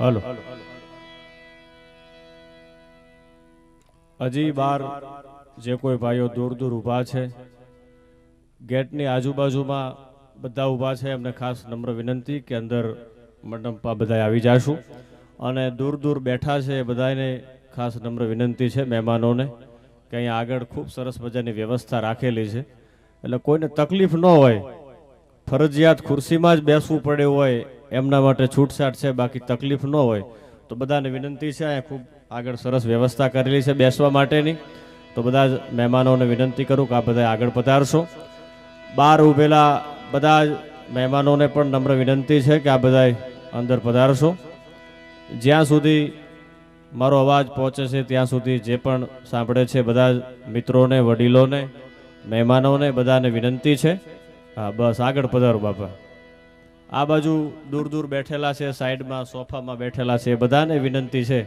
હાલો. હજી બાર જે કોઈ ભાઈઓ દૂર દૂર ઊભા છે, ગેટની આજુબાજુમાં બધા ઊભા છે, એમને ખાસ નમ્ર વિનંતી કે અંદર મંડપમાં બધા આવી જશું. અને દૂર દૂર બેઠા છે એ બધાને ખાસ નમ્ર વિનંતી છે મહેમાનોને કે અહીંયા આગળ ખૂબ સરસ મજાની વ્યવસ્થા રાખેલી છે. એટલે કોઈને તકલીફ ન હોય, ફરજિયાત ખુરશીમાં જ બેસવું પડે હોય એમના માટે છૂટછાટ છે, બાકી તકલીફ ન હોય, તો બધાને વિનંતી છે, અહીંયા ખૂબ આગળ સરસ વ્યવસ્થા કરેલી છે બેસવા માટેની. તો બધા જ મહેમાનોને વિનંતી કરું કે આ બધા આગળ પધારશો. બહાર ઊભેલા બધા મહેમાનોને પણ નમ્ર વિનંતી છે કે આ બધા અંદર પધારશો. જ્યાં સુધી મારો અવાજ પહોંચે છે, ત્યાં સુધી જે પણ સાંભળે છે બધા મિત્રોને, વડીલોને, મહેમાનોને બધાને વિનંતી છે. હા, બસ આગળ પધારો બાપા. આ બાજુ દૂર દૂર બેઠેલા છે, સાઈડમાં, સોફામાં બેઠેલા છે, બધાને વિનંતી છે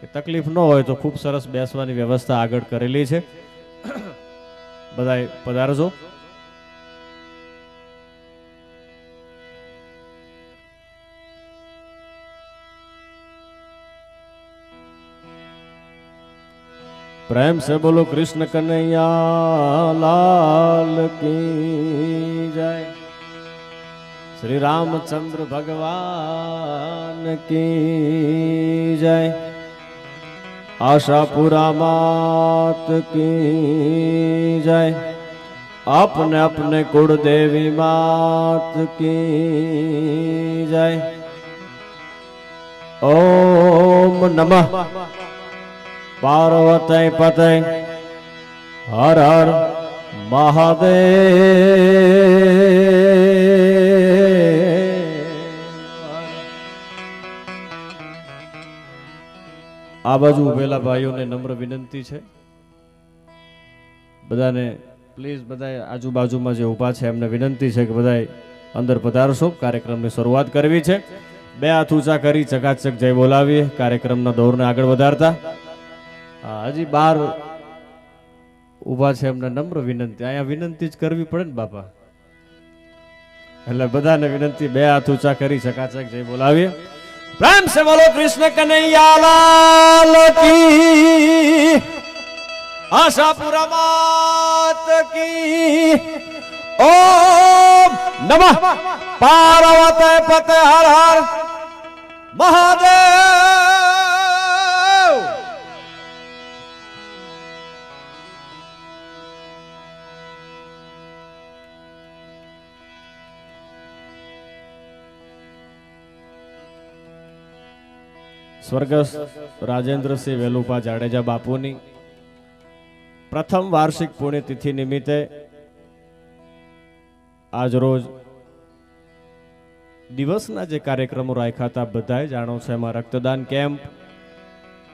કે તકલીફ ન હોય તો ખૂબ સરસ બેસવાની વ્યવસ્થા આગળ કરેલી છે. બધા પધારજો. પ્રેમ સે બોલો કૃષ્ણ કનૈયા, લાલ કી જાય. શ્રી રામચંદ્ર ભગવાન કી જય. આશાપુરા માત કી જય. આપને આપને કુળદેવી માત કી જય. ઓમ નમઃ. પાર્વતય પતય. હર હર મહાદેવ. આ બાજુ ઉભેલા ભાઈઓને નમ્ર વિનંતી છે. બધાને પ્લીઝ બધા આજુબાજુમાં જે ઊભા છે એમને વિનંતી છે કે બધા અંદર પધારશો. કાર્યક્રમની શરૂઆત કરવી છે. બે હાથ ઊંચા કરી ચકાચક જય બોલાવીએ. કાર્યક્રમના દોરને આગળ વધારતા. હજી બાર ઊભા છે એમને નમ્ર વિનંતી. અહીંયા વિનંતી જ કરવી પડે ને બાપા. એટલે બધાને વિનંતી, બે હાથ ઊંચા કરી ચકાચક જય બોલાવીએ. પ્રેમ સે બોલો કૃષ્ણ કનૈયા લાલ કી. આશાપુરા માત કી ઓમ નમઃ. પાર્વતે પતે હર હર. મહાદેવ. સ્વર્ગસ્થ રાજેન્દ્રસિંહ વેલુપા જાડેજા બાપુની પ્રથમ વાર્ષિક પુણ્યતિથિ નિમિત્તે આજ રોજ દિવસના જે કાર્યક્રમો રાખ્યા હતા બધાએ જાણો છે એમાં રક્તદાન કેમ્પ,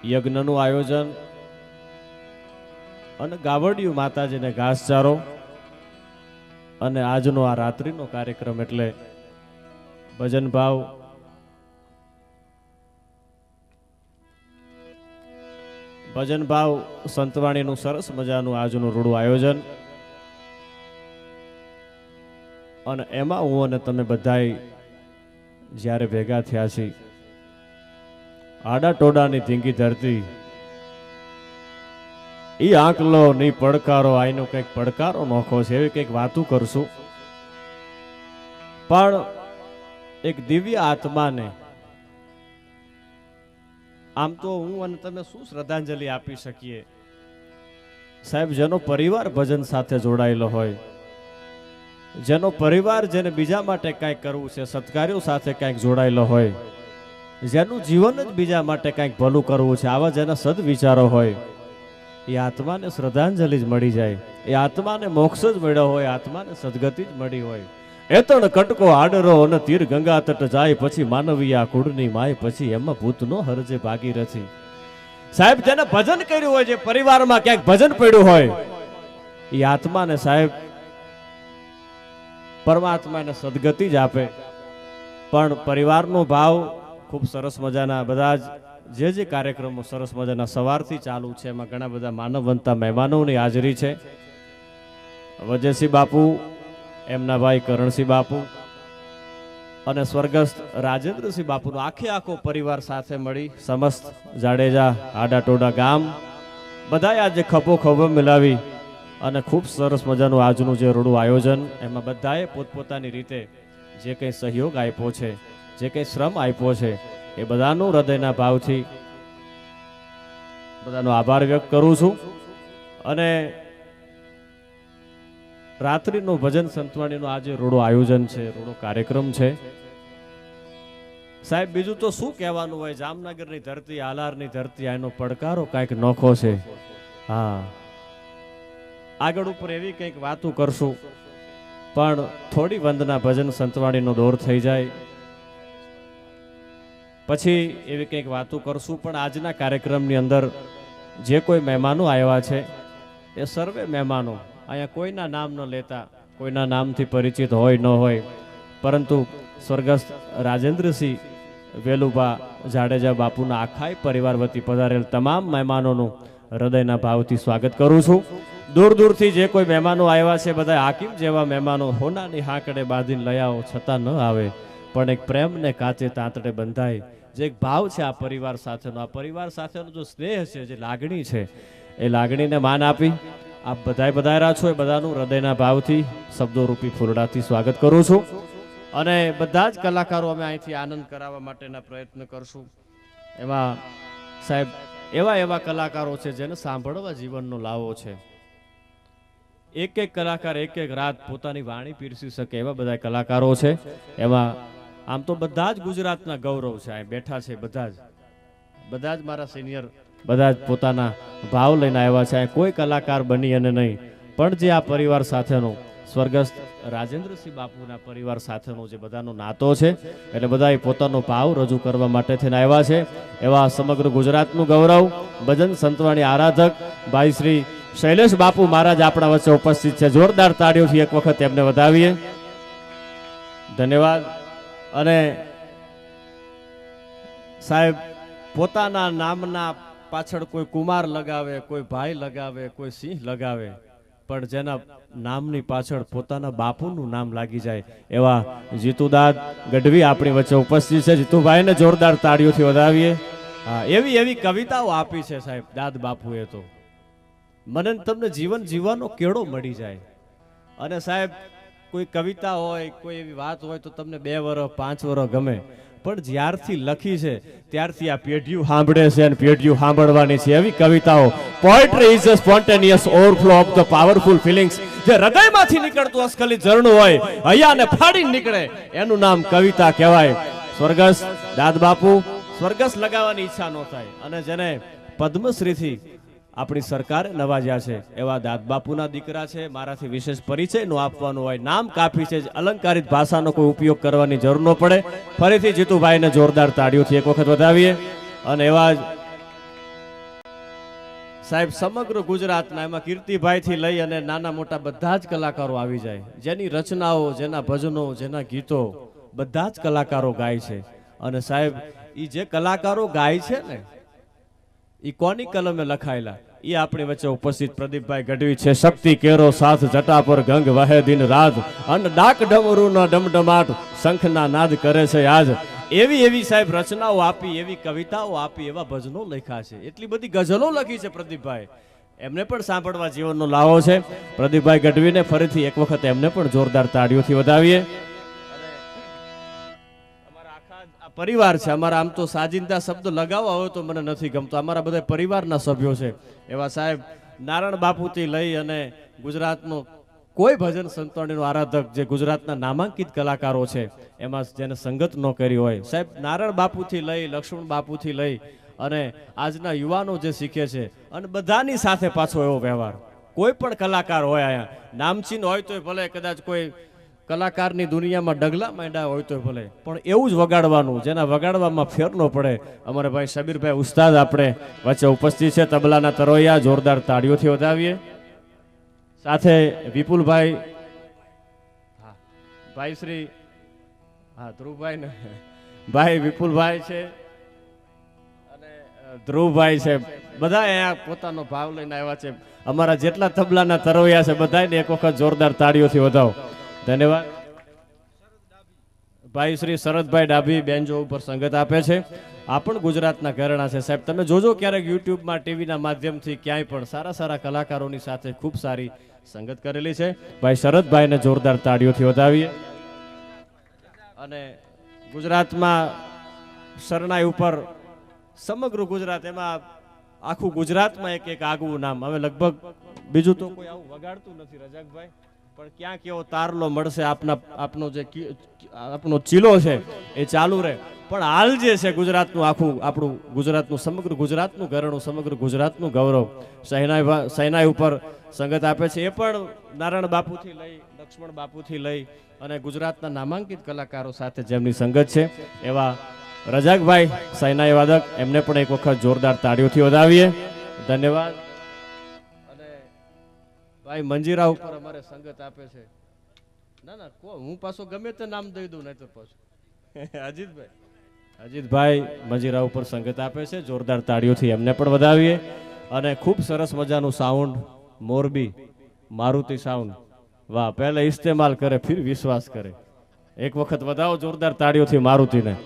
યજ્ઞનું આયોજન અને ગાવડિયું માતાજીને ઘાસચારો અને આજનો આ રાત્રિનો કાર્યક્રમ એટલે ભજન ભાવ ભજન ભાવ સંતવાણીનું સરસ મજાનું આજનું રૂડું આયોજન. અને એમાં હું અને તમે બધાય જ્યારે ભેગા થયા છીએ આડા ટોડાની ધીંગી ધરતી એ આંકલો ની પડકારો, આઈનો કંઈક પડકારો નોખો છે, એવી કંઈક વાતું કરશું. પણ એક દિવ્ય આત્માને આમ તો હું અને તમે શું શ્રદ્ધાંજલિ આપી શકીએ? સાહેબ, જેનો પરિવાર ભજન સાથે જોડાયેલો હોય, જેનો પરિવાર જેને બીજા માટે કાંઈક કરવું છે, સત્કાર્યો સાથે કાંઈક જોડાયેલો હોય, જેનું જીવન જ બીજા માટે કાંઈક ભલું કરવું છે, આવા જેના સદવિચારો હોય, એ આત્માને શ્રદ્ધાંજલિ જ મળી જાય, એ આત્માને મોક્ષ જ મળ્યો હોય, આત્માને સદગતિ જ મળી હોય. એતણ કટકો આડરો અને તીર ગંગા તટ જાય પછી માનવીયા કુળની માય પછી એમાં ભૂતનો હરજે ભાગીરથી સાહેબ, જેને ભજન કર્યું હોય, જે પરિવારમાં ક્યાંક ભજન પડ્યું હોય, એ આત્માને સાહેબ પરમાત્માને સદગતિ જ આપે. પણ પરિવારનો ભાવ ખૂબ સરસ મજાના. બધા જ જે જે કાર્યક્રમો સરસ મજાના સવારથી ચાલુ છે. એમાં ઘણા બધા માનવવંતા મહેમાનોની હાજરી છે. વજયસિંહ બાપુ એમના ભાઈ કરણસિંહ બાપુ અને સ્વર્ગસ્થ રાજેન્દ્રસિંહ બાપુનો આખે આખો પરિવાર સાથે મળી સમસ્ત જાડેજા, આડા ટોડા ગામ, બધાએ આજે ખભો ખભો મિલાવી અને ખૂબ સરસ મજાનું આજનું જે રૂડું આયોજન, એમાં બધાએ પોતપોતાની રીતે જે કંઈ સહયોગ આપ્યો છે, જે કંઈ શ્રમ આપ્યો છે, એ બધાનું હૃદયના ભાવથી બધાનો આભાર વ્યક્ત કરું છું. અને રાત્રિનું ભજન સંતવાણીનું આજે રોડો આયોજન છે, રોડો કાર્યક્રમ છે. સાહેબ, બીજું તો શું કહેવાનું હોય? જામનગરની ધરતી, આલારની ધરતી એનો પડકારો કાંઈક નોખો છે. હા. આગળ ઉપર એવી કંઈક વાતો કરશું. પણ થોડી વંદના ભજન સંતવાણીનો દોર થઈ જાય. પછી એવી કંઈક વાતો કરશું. પણ આજના કાર્યક્રમની અંદર જે કોઈ મહેમાનો આવ્યા છે, એ સર્વે મહેમાનો અહીંયા કોઈના નામ ન લેતા, કોઈના નામથી પરિચિત હોય, ન હોય. પરંતુ સ્વર્ગસ્થ રાજેન્દ્રસિંહ વેલુભા જાડેજા બાપુના આખાય પરિવાર વતી પધારેલ તમામ મહેમાનોનું હૃદયના ભાવથી સ્વાગત કરું છું. દૂર દૂરથી જે કોઈ મહેમાનો આવ્યા છે, બધા હાકીમ જેવા મહેમાનો હોનાની હાકડે બાંધીને લઈ આવો, છતાં ન આવે. પણ એક પ્રેમને કાચે તાંતડે બંધાય. જે એક ભાવ છે આ પરિવાર સાથેનો. આ પરિવાર સાથેનો જો સ્નેહ છે, જે લાગણી છે, એ લાગણીને માન આપી આપ બધાય બધાયરા છો એ બધાનું હૃદયના ભાવથી શબ્દોરૂપી ફૂલડાથી સ્વાગત કરું છું. અને બધા જ કલાકારો અમે અહીંથી આનંદ કરાવવા માટેના પ્રયત્ન કરશું. એમાં સાહેબ, એવા એવા કલાકારો છે જેને સાંભળવા જીવનનો લાવો છે. એક એક કલાકાર એક એક રાત પોતાની વાણી પીરસી શકે એવા બધા કલાકારો છે. એમાં આમ તો બધા જ ગુજરાતના ગૌરવ છે. અહીં બેઠા છે બધા જ. બધા જ મારા સિનિયર બધા જ પોતાના ભાવ લઈને આવ્યા છે. કોઈ કલાકાર બની અને નહીં. પણ જે આ પરિવાર સાથેનો સ્વર્ગસ્થ રાજેન્દ્રસિંહ બાપુના પરિવાર સાથેનો જે બધાનો નાતો છે, એટલે બધાએ પોતાનો ભાવ રજૂ કરવા માટે થઈને આવ્યા છે. એવા સમગ્ર ગુજરાતનું ગૌરવ, ભજન સંતવાણી આરાધક ભાઈ શ્રી શૈલેષ બાપુ મહારાજ આપણા વચ્ચે ઉપસ્થિત છે. જોરદાર તાળીઓથી એક વખત એમને વધાવીએ. ધન્યવાદ. અને સાહેબ, પોતાના નામના પાછળ કોઈ કુમાર લગાવે, કોઈ ભાઈ લગાવે, કોઈ સિંહ લગાવે, પણ જેના નામની પાછળ પોતાના બાપુનું નામ લાગી જાય એવા જીતુદાદ ગઢવી આપણી વચ્ચે ઉપસ્થિત છે. જીતુભાઈને જોરદાર તાળીઓથી વધાવીએ. હા, એવી એવી કવિતાઓ આપી છે સાહેબ, દાદ બાપુએ તો. મને તમને જીવન જીવવાનો કેળો મળી જાય. અને સાહેબ, કોઈ કવિતા હોય, કોઈ એવી વાત હોય તો તમને બે વર્ષ પાંચ વર્ષ ગમે. પણ જ્યારથી લખી છે, ત્યારથી આ પેઢીયું સાંભળે છે અને પેઢીયું સાંભળવાની છે. એવી કવિતાઓ poetry is a spontaneous overflow of the powerful feelings જે હૃદયમાંથી નીકળતું અસ્ખલિત ઝરણું હોય, હૈયાને ફાડીને નીકળે. એનું નામ કવિતા કહેવાય. સ્વર્ગસ્થ દાદ બાપુ સ્વર્ગસ્થ લગાવવાની ઈચ્છા ન થાય. અને જેને પદ્મશ્રીથી આપણી સરકાર નવાજ્યા છે. એવા દાદ બાપુના દીકરા છે, મારાથી વિશેષ પરિચય આપવાનું હોય. નામ કાફી છે અલંકારિત ભાષાનો કોઈ ઉપયોગ કરવાની જરૂર ન પડે. ફરીથી જીતુભાઈને જોરદાર તાળીઓથી એક વખત વધાવીએ. અને એવા સાહેબ, સમગ્ર ગુજરાતના એમાં કીર્તિભાઈથી લઈ અને નાના મોટા બધા જ કલાકારો આવી જાય. જેની રચનાઓ, જેના ભજનો, જેના ગીતો બધા જ કલાકારો ગાય છે. અને સાહેબ એ જે કલાકારો ગાય છે ને એ કોની કલમે લખાયેલા? એ આપણી વચ્ચે ઉપસ્થિત પ્રદીપભાઈ ગઢવી છે. શક્તિ, કેરો, સાથ જટા પર ગંગ વહે દિન રાત અને ડાક ડમરૂનો ડમડમાટ શંખના નાદ કરે છે આજ. એવી એવી સાહેબ રચનાઓ આપી, એવી કવિતાઓ આપી, એવા ભજનો લખ્યા છે. એટલી બધી ગઝલો લખી છે પ્રદીપભાઈ. એમને પણ સાંભળવા જીવનનો લાવો છે. પ્રદીપભાઈ ગઢવીને ફરીથી એક વખત એમને પણ જોરદાર તાળીઓથી વધાવીએ. પરિવાર છે. અમારા આમ તો સાજિંદા શબ્દ લગાવવા હોય તો મને નથી ગમતો. અમારા બધા પરિવારના સભ્યો છે. એવા સાહેબ, નારાયણ બાપુથી લઈ અને ગુજરાતનો કોઈ ભજન સંતવાણીનો આરાધક જે ગુજરાતના નામાંકિત કલાકારો છે, એમાં જેને સંગત ન કરી હોય. સાહેબ, નારાયણ બાપુથી લઈ, લક્ષ્મણ બાપુથી લઈ અને આજના યુવાનો જે શીખે છે અને બધાની સાથે પાછો એવો વ્યવહાર. કોઈ પણ કલાકાર હોય અહીંયા, નામચીન હોય તોય ભલે કદાચ કોઈ કલાકારની દુનિયામાં ડગલા માંડ્યા હોય તો ભલે. પણ એવું જ વગાડવાનું, જેના વગાડવામાં ફેર ન પડે. અમારે ભાઈ શબીરભાઈ ઉસ્તાદ આપણે વચ્ચે ઉપસ્થિત છે. તબલાના તરોયા જોરદાર તાળીઓથી વધાવીએ. સાથે વિપુલભાઈ, ભાઈ શ્રી, હા, ધ્રુવભાઈ ને, ભાઈ વિપુલભાઈ છે. અને ધ્રુવભાઈ છે. બધા અહીંયા પોતાનો ભાવ લઈને આવ્યા છે. અમારા જેટલા તબલાના તરવૈયા છે બધાને એક વખત જોરદાર તાળીઓથી વધાવો. ધન્યવાદ. ભાઈ શ્રી શરદભાઈ ડાભી બેનજો ઉપર સંગત આપે છે. આ પણ ગુજરાતના ઘરેણા છે. સાહેબ, તમે જોજો ક્યારેક યુટ્યુબમાં, ટીવીના માધ્યમથી ક્યાંય પણ સારા સારા કલાકારોની સાથે ખૂબ સારી સંગત કરેલી છે. ભાઈ શરદભાઈને જોરદાર તાળીઓથી વધાવીએ. અને ગુજરાતમાં શરણાઈ ઉપર સમગ્ર ગુજરાત, એમાં આખું ગુજરાતમાં એક એક આગવું નામ. હવે લગભગ બીજું તો કોઈ આવું વગાડતું નથી, રજાકભાઈ. પણ ક્યાં કેવો તારલો મળશે આપના આપનો જે આપનો ચીલો છે, એ ચાલુ રહે. પણ હાલ જે છે ગુજરાતનું આખું, આપણું ગુજરાતનું, સમગ્ર ગુજરાતનું ઘરણું, સમગ્ર ગુજરાતનું ગૌરવ સહેનાઈ સહેનાઈ ઉપર સંગત આપે છે. એ પણ નારાયણ બાપુથી લઈ, લક્ષ્મણ બાપુથી લઈ અને ગુજરાતના નામાંકિત કલાકારો સાથે જેમની સંગત છે, એવા રજાકભાઈ સૈનાઈ વાદક, એમને પણ એક વખત જોરદાર તાળીઓથી વધાવીએ. ધન્યવાદ. ભાઈ મંજીરા ઉપર અમારે સંગત આપે છે. ના ના કો હું પાછો ગમે તે નામ દઈ દઉં નહીં તો પાછું. અજીતભાઈ. અજીતભાઈ મંજીરા ઉપર સંગત આપે છે. જોરદાર તાળીઓથી એમને પણ વધાવીએ. અને ખૂબ સરસ મજાનું સાઉન્ડ મોરબી મારુતિ સાઉન્ડ વાહ પહેલા ઇસ્તેમાલ કરે ફિર વિશ્વાસ કરે. એક વખત વધાવો જોરદાર તાળીઓથી મારુતિને.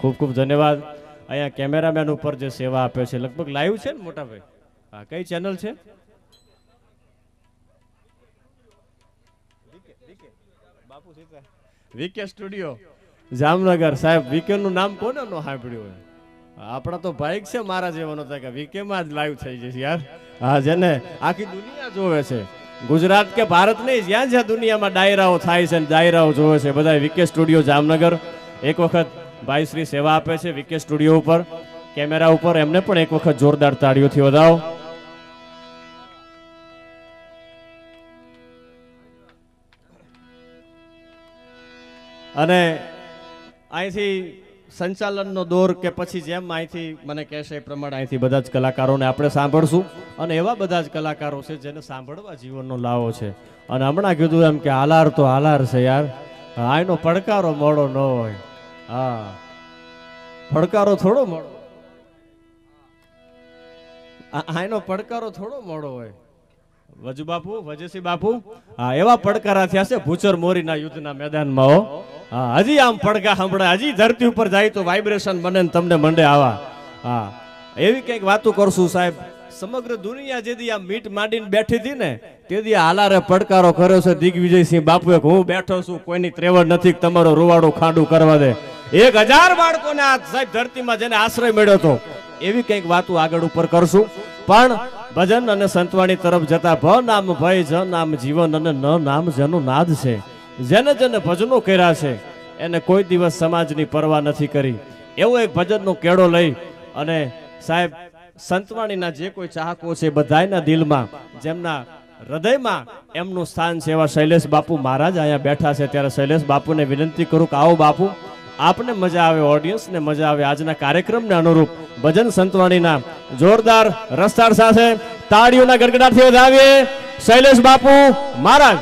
ખૂબ ખૂબ ધન્યવાદ. અહીંયા કેમેરામેન ઉપર જે સેવા આપે છે લગભગ લાઈવ છે ને મોટાભાઈ હા કઈ ચેનલ છે? VK studio. જામનગર, સાહેબ વીકે નું નામ કોને નો સાંભળ્યું હોય? આપણા તો ભાઈ છે મારા જેવાનો કે વીકે માં જ લાઈવ થઈ જશે યાર. હા, જેને આખી દુનિયા જોવે છે. ગુજરાત કે ભારત નહીં, જ્યાં જ્યાં દુનિયામાં ડાયરાઓ થાય છે ડાયરાઓ જોવે છે બધા વીકે સ્ટુડિયો જામનગર. એક વખત ભાઈ શ્રી સેવા આપે છે વીકે સ્ટુડિયો ઉપર, કેમેરા ઉપર, એમને પણ એક વખત જોરદાર તાળીઓથી વધાવો. અને અહીંથી સંચાલનનો દોર કે પછી જેમ અહીંથી મને કહેશે એ પ્રમાણે અહીંથી બધા જ કલાકારોને આપણે સાંભળશું. અને એવા બધા જ કલાકારો છે જેને સાંભળવા જીવનનો લાવો છે. અને હમણાં કીધું એમ કે હાલાર તો હાલાર છે યાર. હા એનો પડકારો મોડો ન હોય. હા. પડકારો થોડો મોડો આ- આ પડકારો થોડો મોડો હોય. વજુ બાપુ વજેસી બાપુ. હા, એવા પડકારા થયા છે ભૂચર મોરીના યુદ્ધના મેદાનમાં હો. હા, હજી આમ પડકા સંભળાય. હજી ધરતી ઉપર જાય તો વાઇબ્રેશન બને તમને મંડે આવા. હા. એવી કંઈક વાતો કરશું સાહેબ. સમગ્ર દુનિયા જેથી આ મીટ માંડીને બેઠી હતી ને, તેથી હાલારે પડકારો કર્યો છે દિગ્વિજયસિંહ બાપુએ હું બેઠો છું, કોઈની ત્રેવડ નથી તમારો રૂવાડું ખાંડું કરવા દે. એક હજાર બાળકોને આ સાહેબ ધરતીમાં જેને આશ્રય મળ્યો હતો, એવી કંઈક વાતો આગળ ઉપર કરશું. પણ ભજન અને સંતવાણી તરફ જતા ભ નામ ભય, જ નામ જીવન અને ન નામ, જેનું નાદ છે. જેને જેને ભજનો કર્યા છે, એને કોઈ દિવસ સમાજની પરવા નથી કરી. એવો એક ભજનનો કેળો લઈ અને સાહેબ, સંતવાણીના જે કોઈ ચાહકો છે બધાના દિલમાં, જેમના હૃદયમાં એમનું સ્થાન છે એવા શૈલેષ બાપુ મહારાજ અહીંયા બેઠા છે, ત્યારે શૈલેષ બાપુને વિનંતી કરું કે આવો બાપુ, આપને મજા આવે, ઓડિયન્સને મજા આવે, આજના કાર્યક્રમને અનુરૂપ ભજન સંતવાણીના જોરદાર રસ્તાળ સાથે તાળીઓના ગડગડાટથી વધાવીએ, શૈલેષ બાપુ મહારાજ.